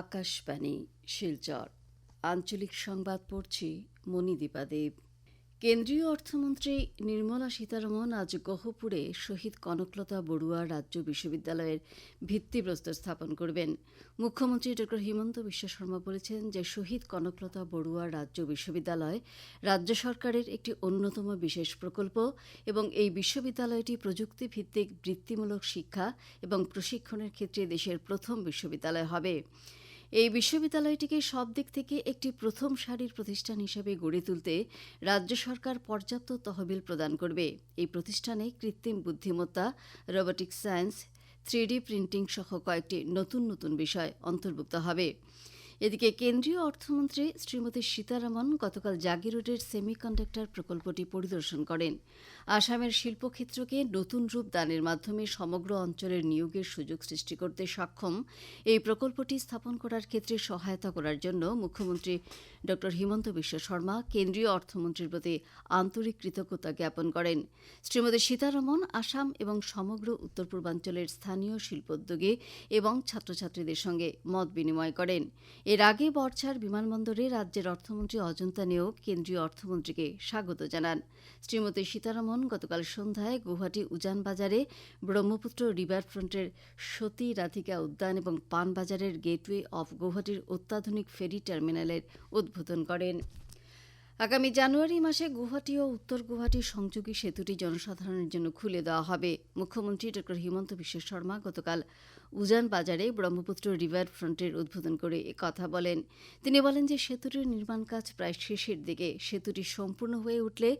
আকাশবাণী, শিলচর। আঞ্চলিক সংবাদ পড়ছি মণিদীপা দেব। কেন্দ্রীয় অর্থমন্ত্রী নির্মলা সীতারমন আজ গহপুরে শহীদ কনকলতা বড়ুয়া রাজ্য বিশ্ববিদ্যালয়ের ভিত্তিপ্রস্তর স্থাপন করবেন। মুখ্যমন্ত্রী ড হিমন্ত বিশ্ব শর্মা বলেছেন যে, শহীদ কনকলতা বড়ুয়া রাজ্য বিশ্ববিদ্যালয় রাজ্য সরকারের একটি অন্যতম বিশেষ প্রকল্প এবং এই বিশ্ববিদ্যালয়টি প্রযুক্তি ভিত্তিক বৃত্তিমূলক শিক্ষা এবং প্রশিক্ষণের ক্ষেত্রে দেশের প্রথম বিশ্ববিদ্যালয় হবে। এই বিশ্ববিদ্যালয়টিকে সব দিক থেকে একটি প্রথম সারির প্রতিষ্ঠান হিসেবে গড়ে তুলতে রাজ্য সরকার পর্যাপ্ত তহবিল প্রদান করবে। এই প্রতিষ্ঠানে কৃত্রিম বুদ্ধিমত্তা, রোবোটিক সায়েন্স, থ্রিডি প্রিন্টিং সহ কয়েকটি নতুন নতুন বিষয় অন্তর্ভুক্ত হবে। এদিকে কেন্দ্রীয় অর্থমন্ত্রী শ্রীমতী সীতারামন গতকাল জাগিরোডের সেমিকন্ডাক্টর প্রকল্পটি পরিদর্শন করেন। আসামের শিল্পক্ষেত্রকে নতুন রূপ দানের মাধ্যমে সমগ্র অঞ্চলের নিয়োগের সুযোগ সৃষ্টি করতে সক্ষম, এই প্রকল্পটি স্থাপন করার ক্ষেত্রে সহায়তা করার জন্য মুখ্যমন্ত্রী ড হিমন্ত বিশ্ব শর্মা কেন্দ্রীয় অর্থমন্ত্রীর প্রতি আন্তরিক কৃতজ্ঞতা জ্ঞাপন করেন। শ্রীমতী সীতারমন আসাম এবং সমগ্র উত্তর পূর্বাঞ্চলের স্থানীয় শিল্পোদ্যোগে এবং ছাত্রছাত্রীদের সঙ্গে মত বিনিময় করেন। এর আগে বর্ষার বিমানবন্দরে রাজ্যের অর্থমন্ত্রী অজন্তা নেওগ কেন্দ্রীয় অর্থমন্ত্রীকে স্বাগত জানান। শ্রীমতী সীতারমন গতকাল সন্ধ্যায় গুয়াহাটি উজান বাজারে ব্রহ্মপুত্র রিভার ফ্রন্টের সতী রাধিকা উদ্যান এবং পানবাজারের গেটওয়ে অফ গুয়াহাটির অত্যাধুনিক ফেরি টার্মিনালের উদ্বোধন করেন। আগামী জানুয়ারি মাসে গুয়াহাটি ও উত্তর গুয়াহাটি সংযোগী সেতুটি জনসাধারণের জন্য খুলে দেওয়া হবে। মুখ্যমন্ত্রী ড হিমন্ত বিশ্ব শর্মা গতকাল উজান বাজারে ব্রহ্মপুত্র রিভার ফ্রন্টের উদ্বোধন করে কথা বলেন। তিনি বলেন যে সেতুটির নির্মাণ কাজ প্রায় শেষের দিকে। সেতুটি সম্পূর্ণ হয়ে উঠলে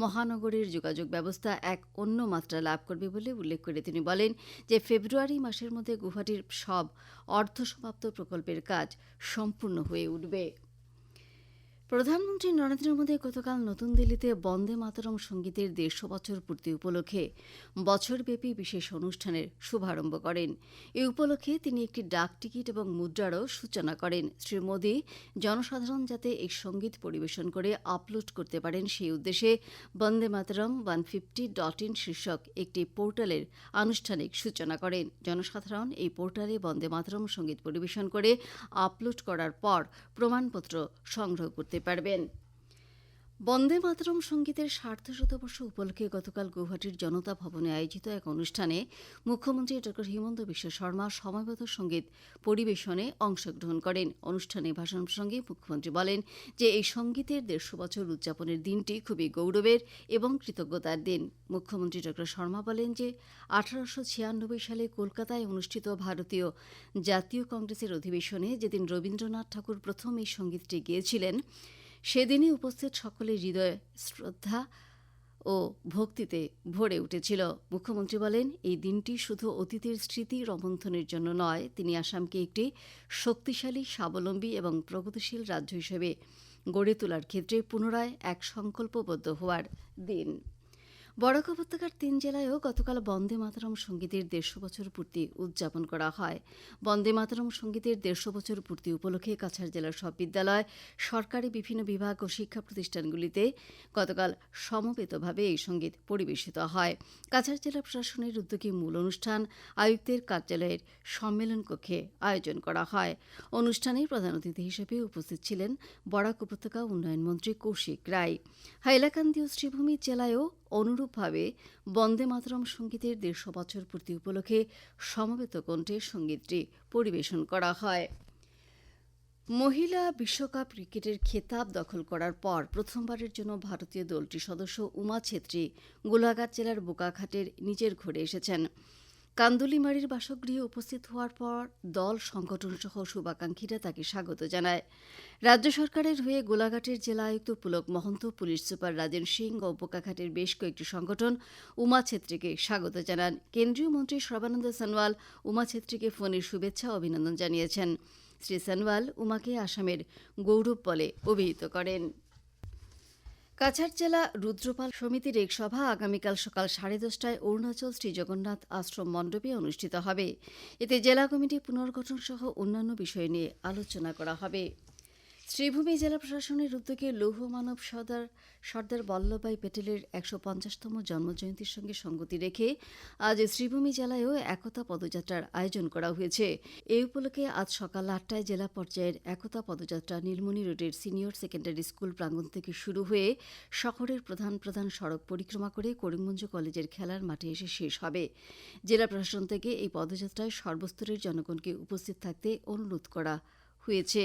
মহানগরীর যোগাযোগ ব্যবস্থা এক অন্য মাত্রা লাভ করবে বলে উল্লেখ করে তিনি বলেন যে ফেব্রুয়ারি মাসের মধ্যে গুয়াহাটির সব অর্ধসমাপ্ত প্রকল্পের কাজ সম্পূর্ণ হয়ে উঠবে। প্রধানমন্ত্রী নরেন্দ্র মোদী গতকাল নতুন দিল্লিতে বন্দে মাতরম সঙ্গীতের দেড়শো বছর পূর্তি উপলক্ষে বছরব্যাপী বিশেষ অনুষ্ঠানের শুভারম্ভ করেন। এ উপলক্ষে তিনি একটি ডাক টিকিট এবং মুদ্রারও সূচনা করেন। শ্রী মোদী জনসাধারণ যাতে এই সংগীত পরিবেশন করে আপলোড করতে পারেন সেই উদ্দেশ্যে Vande Mataram one fifty dot in শীর্ষক একটি পোর্টালের আনুষ্ঠানিক সূচনা করেন। জনসাধারণ এই পোর্টালে বন্দে মাতরম সংগীত পরিবেশন করে আপলোড করার পর প্রমাণপত্র সংগ্রহ করতে participar bien. বন্দে মাতরম সঙ্গীতের সার্ধ শতবর্ষ উপলক্ষে গতকাল গৌহাটির জনতা ভবনে আয়োজিত এক অনুষ্ঠানে মুখ্যমন্ত্রী ড হিমন্ত বিশ্ব শর্মা সময়বদ্ধ সংগীত পরিবেশনে অংশগ্রহণ করেন। অনুষ্ঠানে ভাষণ প্রসঙ্গে মুখ্যমন্ত্রী বলেন যে, এই সঙ্গীতের দেড়শো বছর উদযাপনের দিনটি খুবই গৌরবের এবং কৃতজ্ঞতার দিন। মুখ্যমন্ত্রী ড শর্মা বলেন যে, আঠারোশো ছিয়ানব্বই সালে কলকাতায় অনুষ্ঠিত ভারতীয় জাতীয় কংগ্রেসের অধিবেশনে যেদিন রবীন্দ্রনাথ ঠাকুর প্রথম এই সঙ্গীতটি গেয়েছিলেন সেদিনই উপস্থিত সকলের হৃদয়ে শ্রদ্ধা ও ভক্তিতে ভরে উঠেছিল। মুখ্যমন্ত্রী বলেন, এই দিনটি শুধু অতীতের স্মৃতি রমন্থনের জন্য নয়, তিনি আসামকে একটি শক্তিশালী, স্বাবলম্বী এবং প্রগতিশীল রাজ্য হিসেবে গড়ে তোলার ক্ষেত্রে পুনরায় এক সংকল্পবদ্ধ হওয়ার দিন। বরাক উপত্যকার তিন জেলায়ও গতকাল বন্দে মাতরম সঙ্গীতের দেড়শো বছর পূর্তি উদযাপন করা হয়। বন্দে মাতরম সঙ্গীতের দেড়শো বছর পূর্তি উপলক্ষে কাছাড় জেলার সব বিদ্যালয়, সরকারি বিভিন্ন বিভাগ ও শিক্ষা প্রতিষ্ঠানগুলিতে গতকাল সমবেতভাবে এই সংগীত পরিবেশিত হয়। কাছাড় জেলা প্রশাসনের উদ্যোগে মূল অনুষ্ঠান আয়ুক্তের কার্যালয়ের সম্মেলন কক্ষে আয়োজন করা হয়। অনুষ্ঠানে প্রধান অতিথি হিসেবে উপস্থিত ছিলেন বরাক উপত্যকা উন্নয়ন মন্ত্রী কৌশিক রায়। হাইলাকান্দি ও শ্রীভূমি জেলায়ও অনুরূপভাবে বন্দে মাতরম সঙ্গীতের দেড়শো বছর পূর্তি উপলক্ষে সমবেত কণ্ঠে সঙ্গীতটি পরিবেশন করা হয়। মহিলা বিশ্বকাপ ক্রিকেটের খেতাব দখল করার পর প্রথমবারের জন্য ভারতীয় দলটির সদস্য উমা ছেত্রী গোলাঘাট জেলার বোকাঘাটের নিজের ঘরে এসেছেন। কান্দুলিমারির বাসগৃহে উপস্থিত হওয়ার পর দল সংগঠন সহ শুভাকাঙ্ক্ষীরা তাকে স্বাগত জানায়। রাজ্য সরকারের হয়ে গোলাঘাটের জেলা আয়ুক্ত পুলক মহন্ত পুলিশ সুপার রাজেন সিং ও বোকাঘাটের বেশ কয়েকটি সংগঠন উমা ছেত্রীকে স্বাগত জানান। কেন্দ্রীয় মন্ত্রী সর্বানন্দ সনোয়াল উমা ছেত্রীকে ফোনের শুভেচ্ছা অভিনন্দন জানিয়েছেন। শ্রী সনোয়াল উমাকে আসামের গৌরব বলে অভিহিত করেন। কাছাড় জেলা রুদ্রপাল সমিতির এক সভা আগামীকাল সকাল সাড়ে দশটায় অরুণাচল শ্রী জগন্নাথ আশ্রম মণ্ডপে অনুষ্ঠিত হবে। এতে জেলা কমিটি পুনর্গঠন সহ অন্যান্য বিষয় নিয়ে আলোচনা করা হবে। শ্রীভূমি জেলা প্রশাসনের উদ্যোগে লৌহ মানব সর্দার সর্দার বল্লভভাই প্যাটেলের একশো পঞ্চাশতম জন্মজয়ন্তীর সঙ্গে সঙ্গতি রেখে আজ শ্রীভূমি জেলায়ও একতা পদযাত্রার আয়োজন করা হয়েছে। এই উপলক্ষে আজ সকাল আটটায় জেলা পর্যায়ের একতা পদযাত্রা নীলমণি রোডের সিনিয়র সেকেন্ডারি স্কুল প্রাঙ্গণ থেকে শুরু হয়ে শহরের প্রধান প্রধান সড়ক পরিক্রমা করে করিমগঞ্জ কলেজের খেলার মাঠে এসে শেষ হবে। জেলা প্রশাসন থেকে এই পদযাত্রায় সর্বস্তরের জনগণকে উপস্থিত থাকতে অনুরোধ করা হয়েছে।